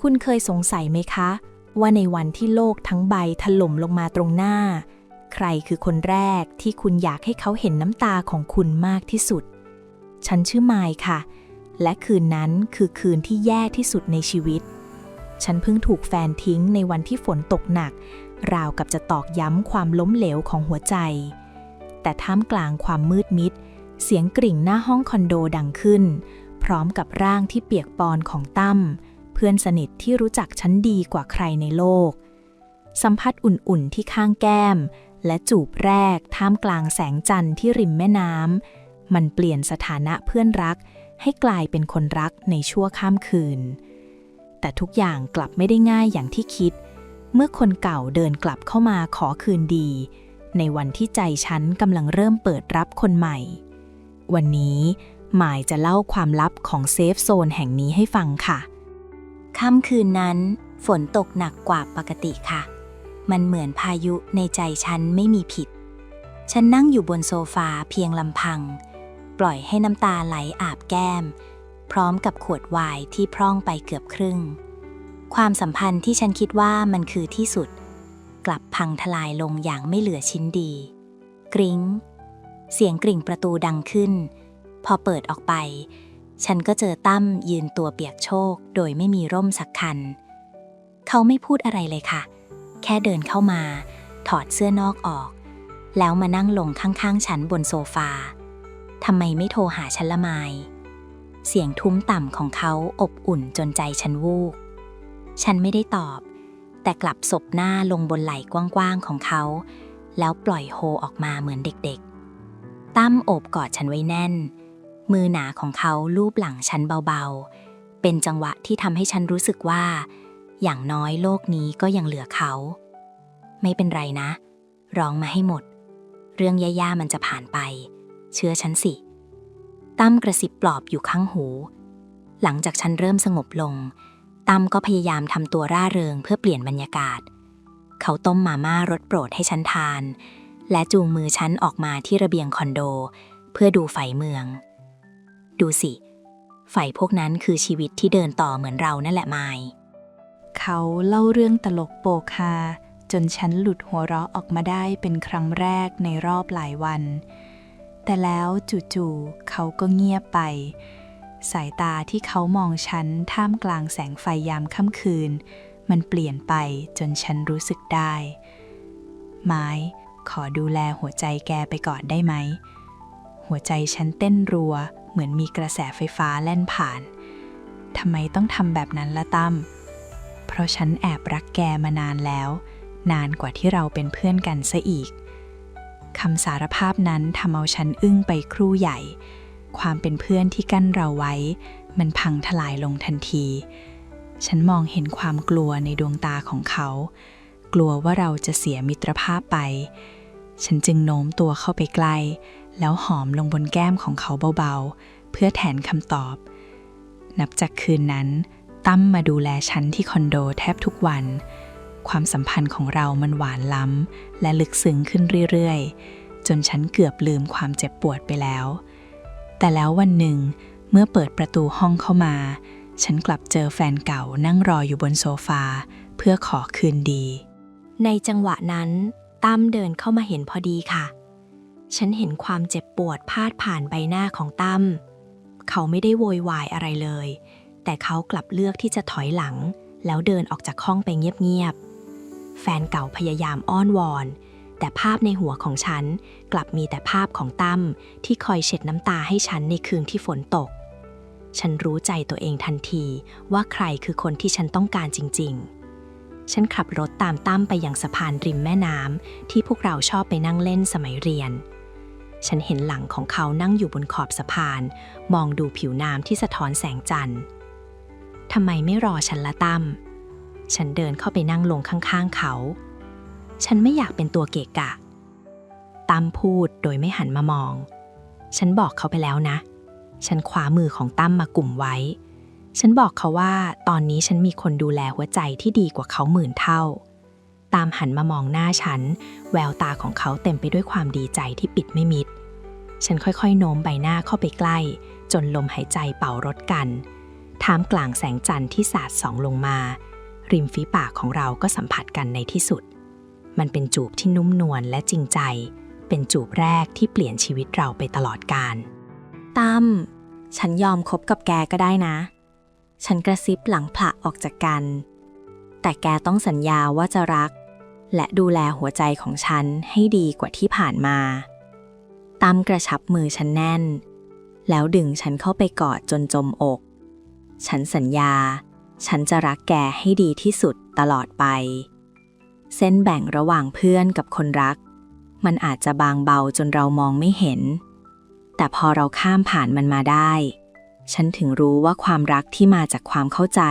คุณเคยสงสัยไหมคะ ว่าในวันที่โลกทั้งใบถล่มลงมาตรงหน้า ใครคือคนแรกที่คุณอยากให้เขาเห็นน้ำตาของคุณมากที่สุด ฉันชื่อไมค์ค่ะ และคืนนั้นคือคืนที่แย่ที่สุดในชีวิต ฉันเพิ่งถูกแฟนทิ้งในวันที่ฝนตกหนัก ราวกับจะตอกย้ำความล้มเหลวของหัวใจ แต่ท่ามกลางความมืดมิด เสียงกริ่งหน้าห้องคอนโดดังขึ้น พร้อมกับร่างที่เปียกปอนของตั้ม เพื่อนสนิทที่รู้จักฉันดีกว่าใครในโลก สัมผัสอุ่นๆที่ข้างแก้ม และจูบแรกท่ามกลางแสงจันทร์ที่ริมแม่น้ำมันเปลี่ยนสถานะเพื่อนรัก ให้กลายเป็นคนรักในชั่วข้ามคืน แต่ทุกอย่างกลับไม่ได้ง่ายอย่างที่คิด เมื่อคนเก่าเดินกลับเข้ามาขอคืนดี ในวันที่ใจฉันกำลังเริ่มเปิดรับคนใหม่ วันนี้หมายจะเล่าความลับของเซฟโซนแห่งนี้ให้ฟังค่ะ ค่ำคืนนั้นฝนตกหนักกว่าปกติค่ะ มันเหมือนพายุในใจฉันไม่มีผิด ฉันนั่งอยู่บนโซฟาเพียงลำพัง ปล่อยให้น้ำตาไหลอาบแก้ม พร้อมกับขวดไวน์ที่พร่องไปเกือบครึ่ง ความสัมพันธ์ที่ฉันคิดว่ามันคือที่สุด กลับพังทลายลงอย่างไม่เหลือชิ้นดี กริง้ง เสียงกริ่งประตูดังขึ้น พอเปิดออกไป ฉันก็เจอตั้มยืนตัวเปียกโชก โดยไม่มีร่มสักคัน เขาไม่พูดอะไรเลยค่ะ แค่เดินเข้ามา ถอดเสื้อนอกออก แล้วมานั่งลงข้างๆ ฉันบนโซฟาทำไมไม่โทรหาฉันละไมเสียงทุ้มต่ำของเขาอบอุ่นจนใจฉันวูบฉันไม่ได้ตอบ แต่กลับศบหน้าลงบนไหล่กว้างๆของเขา แล้วปล่อยโฮออกมาเหมือนเด็กๆ ตั้มโอบกอดฉันไว้แน่น มือหนาของเขาลูบหลังฉันเบาๆ เป็นจังหวะที่ทำให้ฉันรู้สึกว่า อย่างน้อยโลกนี้ก็ยังเหลือเขา ไม่เป็นไรนะ ร้องมาให้หมด เรื่องย่าๆมันจะผ่านไป เชื่อฉันสิ ตั้มกระซิบปลอบอยู่ข้างหู หลังจากฉันเริ่มสงบลง ตั้มก็พยายามทำตัวร่าเริงเพื่อเปลี่ยนบรรยากาศ เขาต้มมาม่ารสโปรดให้ฉันทาน และจูงมือฉันออกมาที่ระเบียงคอนโด เพื่อดูไฟเมือง ดูสิไฟพวกนั้นคือชีวิตที่เดินต่อเหมือนเรานั่นแหละมาย เขาเล่าเรื่องตลกโปกฮาจนฉันหลุดหัวเราะออกมาได้เป็นครั้งแรกในรอบหลายวัน แต่แล้วจู่ๆเขาก็เงียบไป สายตาที่เขามองฉันท่ามกลางแสงไฟยามค่ำคืน มันเปลี่ยนไปจนฉันรู้สึกได้ ไม้ขอดูแลหัวใจแกไปก่อนได้ไหม หัวใจฉันเต้นรัว เหมือนมีกระแสไฟฟ้าแล่นผ่าน ทำไมต้องทำแบบนั้นละตั้ม เพราะฉันแอบรักแกมานานแล้ว นานกว่าที่เราเป็นเพื่อนกันซะอีก คำสารภาพนั้นทำเอาฉันอึ้งไปครู่ใหญ่ ความเป็นเพื่อนที่กั้นเราไว้ มันพังทลายลงทันที ฉันมองเห็นความกลัวในดวงตาของเขา กลัวว่าเราจะเสียมิตรภาพไป ฉันจึงโน้มตัวเข้าไปใกล้ แล้วหอมลงบนแก้มของเขาเบาๆ เพื่อแทนคำตอบ นับจากคืนนั้น ตั้มมาดูแลฉันที่คอนโดแทบทุกวัน ความสัมพันธ์ของเรามันหวานล้ำ และลึกซึ้งขึ้นเรื่อยๆ จนฉันเกือบลืมความเจ็บปวดไปแล้ว แต่แล้ววันหนึ่ง เมื่อเปิดประตูห้องเข้ามา ฉันกลับเจอแฟนเก่านั่งรออยู่บนโซฟา เพื่อขอคืนดี ในจังหวะนั้นตั้มเดินเข้ามาเห็นพอดีค่ะ ฉันเห็นความเจ็บปวดพาดผ่านใบหน้าของตั้ม เขาไม่ได้โวยวายอะไรเลย แต่เขากลับเลือกที่จะถอยหลัง แล้วเดินออกจากห้องไปเงียบๆ แฟนเก่าพยายามอ้อนวอน แต่ภาพในหัวของฉันกลับมีแต่ภาพของตั้มที่คอยเช็ดน้ำตาให้ฉันในคืนที่ฝนตก ฉันรู้ใจตัวเองทันทีว่าใครคือคนที่ฉันต้องการจริง ๆฉันขับรถตามตั้มไปยังสะพานริมแม่น้ำที่พวกเราชอบไปนั่งเล่นสมัยเรียน ฉันเห็นหลังของเขานั่งอยู่บนขอบสะพาน มองดูผิวน้ำที่สะท้อนแสงจันทร์ทำไมไม่รอฉันละตั้ม ฉันเดินเข้าไปนั่งลงข้างๆเขา ฉันไม่อยากเป็นตัวเกะกะ ตั้มพูดโดยไม่หันมามอง ฉันบอกเขาไปแล้วนะ ฉันคว้ามือของตั้มมากลุ่มไว้ ฉันบอกเขาว่าตอนนี้ฉันมีคนดูแลหัวใจที่ดีกว่าเขาหมื่นเท่า ตามหันมามองหน้าฉัน แววตาของเขาเต็มไปด้วยความดีใจที่ปิดไม่มิด ฉันค่อยๆ โน้มใบหน้าเข้าไปใกล้ จนลมหายใจเป่ารถกันท่ามกลางแสงจันทร์ที่สาดส่องลงมา ริมฝีปากของเราก็สัมผัสกันในที่สุด มันเป็นจูบที่นุ่มนวลและจริงใจ เป็นจูบแรกที่เปลี่ยนชีวิตเราไปตลอดกาลตั้มฉันยอมคบกับแกก็ได้นะ ฉันกระซิบหลังผละออกจากกัน แต่แกต้องสัญญาว่าจะรัก และดูแลหัวใจของฉันให้ดีกว่าที่ผ่านมาตั้มกระชับมือฉันแน่น แล้วดึงฉันเข้าไปกอดจนจมอก ฉันสัญญา ฉันจะรักแกให้ดีที่สุดตลอดไป เส้นแบ่งระหว่างเพื่อนกับคนรัก มันอาจจะบางเบาจนเรามองไม่เห็น แต่พอเราข้ามผ่านมันมาได้ ฉันถึงรู้ว่าความรักที่มาจากความเข้าใจ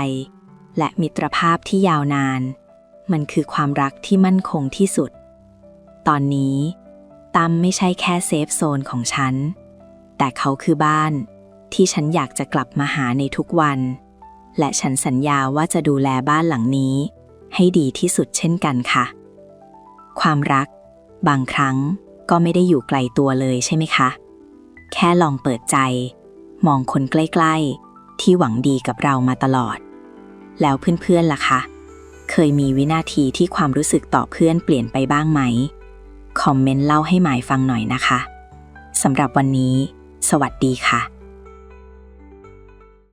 และมิตรภาพที่ยาวนาน มันคือความรักที่มั่นคงที่สุด ตอนนี้ตั้มไม่ใช่แค่เซฟโซนของฉัน แต่เขาคือบ้านที่ฉันอยากจะกลับมาหาในทุกวัน และฉันสัญญาว่าจะดูแลบ้านหลังนี้ ให้ดีที่สุดเช่นกันค่ะ ความรัก บางครั้งก็ไม่ได้อยู่ไกลตัวเลยใช่ไหมคะ แค่ลองเปิดใจ มองคนใกล้ ๆ ที่หวังดีกับเรามาตลอด แล้วเพื่อนๆล่ะคะ เคยมีวินาทีที่ความรู้สึกต่อเพื่อนเปลี่ยนไปบ้างไหม คอมเมนต์เล่าให้หมายฟังหน่อยนะคะ สำหรับวันนี้ สวัสดีค่ะ